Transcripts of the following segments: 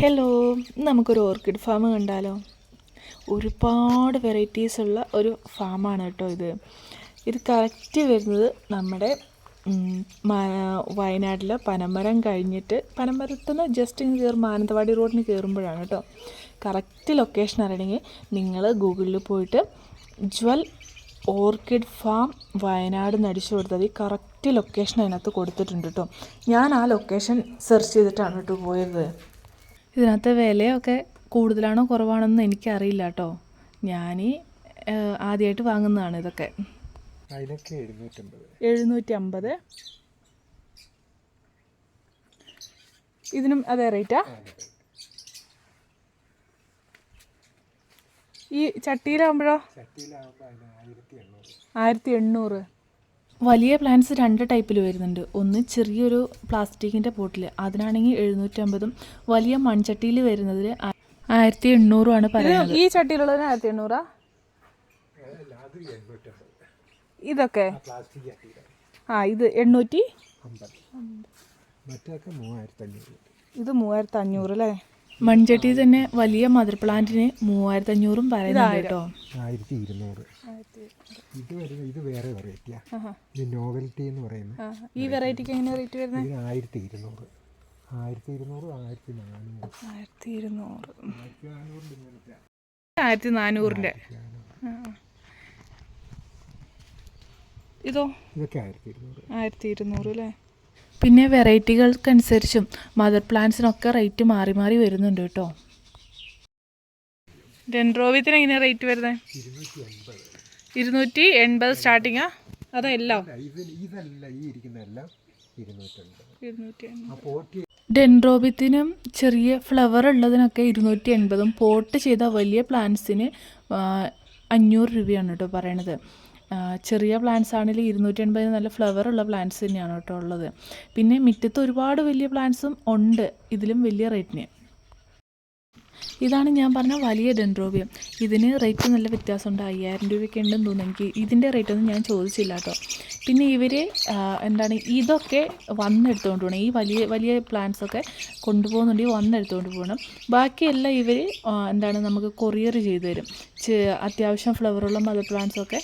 Hello നമുക്കൊരു orchid farm കണ്ടാലോ? ഒരുപാട് വെറൈറ്റീസ് ഉള്ള ഒരു ഫാമാണ് കേട്ടോ ഇത്. ഇത് കറക്റ്റ് വരുന്നത് നമ്മുടെ വയനാട്ടിലെ പനമരം കഴിഞ്ഞിട്ട് പനമരത്തു നിന്ന് ജസ്റ്റ് ഇങ്ങ് കയറും മാനന്തവാടി റോഡിന് കയറുമ്പോഴാണ് കേട്ടോ. കറക്റ്റ് ലൊക്കേഷൻ അറിയണമെങ്കിൽ നിങ്ങൾ ഗൂഗിളിൽ പോയിട്ട് ജ്വൽ ഓർക്കിഡ് ഫാം വയനാട് നടിച്ചു കൊടുത്തത് ഈ കറക്റ്റ് ലൊക്കേഷൻ അതിനകത്ത് കൊടുത്തിട്ടുണ്ട് കേട്ടോ. ഞാൻ ആ ലൊക്കേഷൻ സെർച്ച് ചെയ്തിട്ടാണ് കേട്ടോ പോയത്. ഇതിനകത്ത് വിലയൊക്കെ കൂടുതലാണോ കുറവാണോന്ന് എനിക്കറിയില്ല കേട്ടോ ഞാൻ ആദ്യമായിട്ട് വാങ്ങുന്നതാണ് ഇതൊക്കെ. എഴുന്നൂറ്റി അമ്പത് ഇതിനും അതേ റേറ്റാ? ഈ എണ്ണൂറ്. ആയിരത്തി എണ്ണൂറ്. വലിയ പ്ലാന്റ്സ് രണ്ട് ടൈപ്പിൽ വരുന്നുണ്ട്. ഒന്ന് ചെറിയൊരു പ്ലാസ്റ്റിക്കിന്റെ ബോട്ടിൽ അതിനാണെങ്കിൽ എഴുന്നൂറ്റമ്പതും വലിയ മൺചട്ടിയിൽ വരുന്നതിൽ ആയിരത്തി എണ്ണൂറുമാണ് പറയുന്നത്. ഈ ചട്ടിയിലുള്ളതിന് ആയിരത്തി എണ്ണൂറാ ഇതൊക്കെ പ്ലാസ്റ്റിക് ആ ഇത് എണ്ണൂറ്റി? ഇത് മൂവായിരത്തി അഞ്ഞൂറ് അല്ലേ? മൺചട്ടി തന്നെ വലിയ മദർ പ്ലാന്റിന് മൂവായിരത്തി അഞ്ഞൂറും പറയുന്നുണ്ട് കേട്ടോ. ആയിരത്തി ഇരുന്നൂറ്. ഇത് വരുന്ന ഇത് വേറെ വെറൈറ്റിയാ ഇത് നോവൽറ്റി എന്ന് പറയുന്നത് ഈ വെറൈറ്റിക്ക് എങ്ങനെ റേറ്റ് വരുന്നത്? ആയിരത്തി ഇരുന്നൂറ്. ആയിരത്തി ഇരുന്നൂറ് ആയിരത്തി നാനൂറ്. ആയിരത്തി ഇരുന്നൂറ്. ആയിരത്തി നാനൂറിന്റെ ഇങ്ങനത്തെ ആയിരത്തി നാനൂറിന്റെ. ഇതോ? ഇതൊക്കെ ആയിരത്തി ഇരുന്നൂറ്. ആയിരത്തി ഇരുന്നൂറ് അല്ലേ? പിന്നെ വെറൈറ്റികൾക്കനുസരിച്ചും മദർ പ്ലാന്റ്സിനൊക്കെ റേറ്റ് മാറി മാറി വരുന്നുണ്ട് കേട്ടോ. ഡെൻഡ്രോവിത്തിന് എങ്ങനെയാണ് റേറ്റ് വരുന്നത് ഇരുന്നൂറ്റി എൺപത് സ്റ്റാർട്ടിങ് എൺപത് സ്റ്റാർട്ടിങ്ങാ? അതോ എല്ലാം? അല്ല ഇത് ഇതല്ല ഈ ഇരിക്കുന്നതെല്ലാം ഇരുന്നൂറ്റൻപത്. ഇരുന്നൂറ്റി ആ പോട്ടി ഡെൻഡ്രോബിത്തിനും ചെറിയ ഫ്ലവർ ഉള്ളതിനൊക്കെ ഇരുന്നൂറ്റി എൺപതും പോട്ട് ചെയ്ത വലിയ പ്ലാന്റ്സിന് അഞ്ഞൂറ് രൂപയാണ് കേട്ടോ പറയണത്. ചെറിയ പ്ലാന്റ്സ് ആണെങ്കിൽ ഇരുന്നൂറ്റി എൺപതിന് നല്ല ഫ്ലവർ ഉള്ള പ്ലാന്റ്സ് തന്നെയാണ് കേട്ടോ ഉള്ളത്. പിന്നെ മുറ്റത്ത് ഒരുപാട് വലിയ പ്ലാന്റ്സും ഉണ്ട്. ഇതിലും വലിയ റേറ്റിന് ഇതാണ് ഞാൻ പറഞ്ഞ വലിയ ഡെൻഡ്രോബിയം ഇതിന് റേറ്റ് നല്ല വ്യത്യാസമുണ്ട്. അയ്യായിരം രൂപയൊക്കെ ഉണ്ടെന്ന് തോന്നുന്നു. എനിക്ക് ഇതിന്റെ റേറ്റ് ഒന്നും ഞാൻ ചോദിച്ചില്ല കേട്ടോ. പിന്നെ ഇവർ എന്താണ് ഇതൊക്കെ വന്നെടുത്തുകൊണ്ട് പോകണം ഈ വലിയ വലിയ പ്ലാന്റ്സ് ഒക്കെ കൊണ്ടുപോകുന്നുണ്ടെങ്കിൽ വന്നെടുത്തുകൊണ്ട് പോകണം ബാക്കിയെല്ലാം ഇവർ എന്താണ് നമുക്ക് കൊറിയർ ചെയ്തു തരും അത്യാവശ്യം ഫ്ലവറുള്ള മദർ പ്ലാന്റ്സൊക്കെ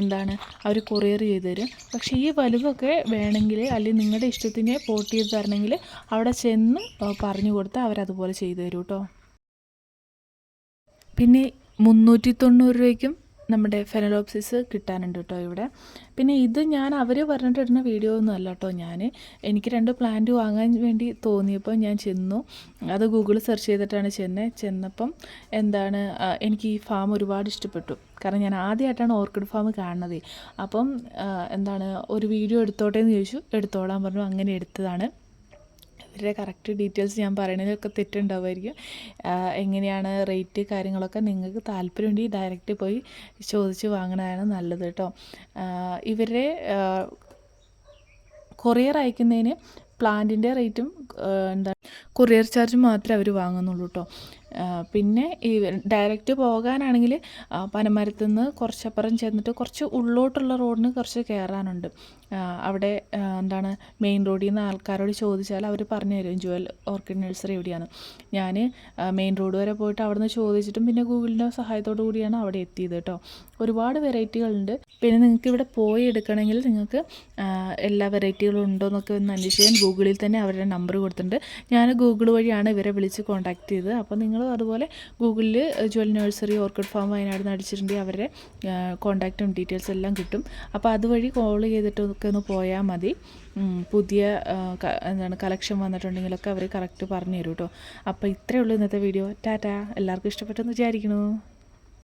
എന്താണ് അവർ കൊറിയർ ചെയ്തു തരും പക്ഷേ ഈ വലുതൊക്കെ വേണമെങ്കിൽ അല്ലെങ്കിൽ നിങ്ങളുടെ ഇഷ്ടത്തിന് പോട്ട് ചെയ്ത് തരണമെങ്കിൽ അവിടെ ചെന്ന് പറഞ്ഞു കൊടുത്താൽ അവരതുപോലെ ചെയ്തു തരും കേട്ടോ. പിന്നെ മുന്നൂറ്റി തൊണ്ണൂറ് രൂപയ്ക്കും നമ്മുടെ ഫെനലോപ്സിസ് കിട്ടാനുണ്ട് കേട്ടോ ഇവിടെ. പിന്നെ ഇത് ഞാൻ അവർ പറഞ്ഞിട്ടിടുന്ന വീഡിയോ ഒന്നും അല്ല കേട്ടോ ഞാൻ എനിക്ക് രണ്ട് പ്ലാന്റ് വാങ്ങാൻ വേണ്ടി തോന്നിയപ്പോൾ ഞാൻ ചെന്നു. അത് ഗൂഗിൾ സെർച്ച് ചെയ്തിട്ടാണ് ചെന്നത് ചെന്നപ്പം എന്താണ് എനിക്ക് ഈ ഫാം ഒരുപാട് ഇഷ്ടപ്പെട്ടു. കാരണം ഞാൻ ആദ്യമായിട്ടാണ് ഓർക്കിഡ് ഫാം കാണുന്നത്. അപ്പം എന്താണ് ഒരു വീഡിയോ എടുത്തോട്ടെ എന്ന് ചോദിച്ചു. എടുത്തോളാൻ പറഞ്ഞു. അങ്ങനെ എടുത്തതാണ്. ഇവരുടെ കറക്റ്റ് ഡീറ്റെയിൽസ് ഞാൻ പറയണതിലൊക്കെ തെറ്റുണ്ടാവുമായിരിക്കും. എങ്ങനെയാണ് റേറ്റ് കാര്യങ്ങളൊക്കെ നിങ്ങൾക്ക് താല്പര്യമുണ്ടെങ്കിൽ ഡയറക്റ്റ് പോയി ചോദിച്ച് വാങ്ങണതാണ് നല്ലത് കേട്ടോ ഇവരെ കൊറിയർ അയക്കുന്നതിന് പ്ലാന്റിന്റെ റേറ്റും എന്താ കൊറിയർ ചാർജ് മാത്രമേ അവർ വാങ്ങുന്നുള്ളൂ കേട്ടോ പിന്നെ ഈ ഡയറക്റ്റ് പോകാനാണെങ്കിൽ പനമരത്തു നിന്ന് കുറച്ചപ്പുറം ചെന്നിട്ട് കുറച്ച് ഉള്ളോട്ടുള്ള റോഡിന് കുറച്ച് കയറാനുണ്ട് അവിടെ എന്താണ് മെയിൻ റോഡിൽ നിന്ന് ആൾക്കാരോട് ചോദിച്ചാൽ അവർ പറഞ്ഞു തരും. ജുവൽ ഓർക്കിഡ് നഴ്സറി എവിടെയാണ്? ഞാൻ മെയിൻ റോഡ് വരെ പോയിട്ട് അവിടെ നിന്ന് ചോദിച്ചിട്ടും പിന്നെ ഗൂഗിളിന്റെ സഹായത്തോടു കൂടിയാണ് അവിടെ എത്തിയത് കേട്ടോ ഒരുപാട് വെറൈറ്റികളുണ്ട്. പിന്നെ നിങ്ങൾക്ക് ഇവിടെ പോയി എടുക്കണമെങ്കിൽ നിങ്ങൾക്ക് എല്ലാ വെറൈറ്റികളും ഉണ്ടോ എന്നൊക്കെ ഒന്ന് അന്വേഷിക്കാൻ ഗൂഗിളിൽ തന്നെ അവരുടെ നമ്പർ കൊടുത്തിട്ടുണ്ട്. ഞാൻ ഗൂഗിൾ വഴിയാണ് ഇവരെ വിളിച്ച് കോൺടാക്ട് ചെയ്തത്. അപ്പോൾ നിങ്ങൾ അതുപോലെ ഗൂഗിളിൽ jewel nursery orchid farm Wayanad നടിച്ചിട്ടുണ്ടെങ്കിൽ അവരുടെ കോൺടാക്റ്റും ഡീറ്റെയിൽസ് എല്ലാം കിട്ടും. അപ്പോൾ അതുവഴി കോൾ ചെയ്തിട്ടൊക്കെ ഒന്ന് പോയാൽ മതി. പുതിയ എന്താണ് കളക്ഷൻ വന്നിട്ടുണ്ടെങ്കിലൊക്കെ അവർ കറക്റ്റ് പറഞ്ഞു തരും കേട്ടോ അപ്പോൾ ഇത്രയേ ഉള്ളൂ ഇന്നത്തെ വീഡിയോ ടാറ്റാ. എല്ലാവർക്കും ഇഷ്ടപ്പെട്ടെന്ന് വിചാരിക്കുന്നു.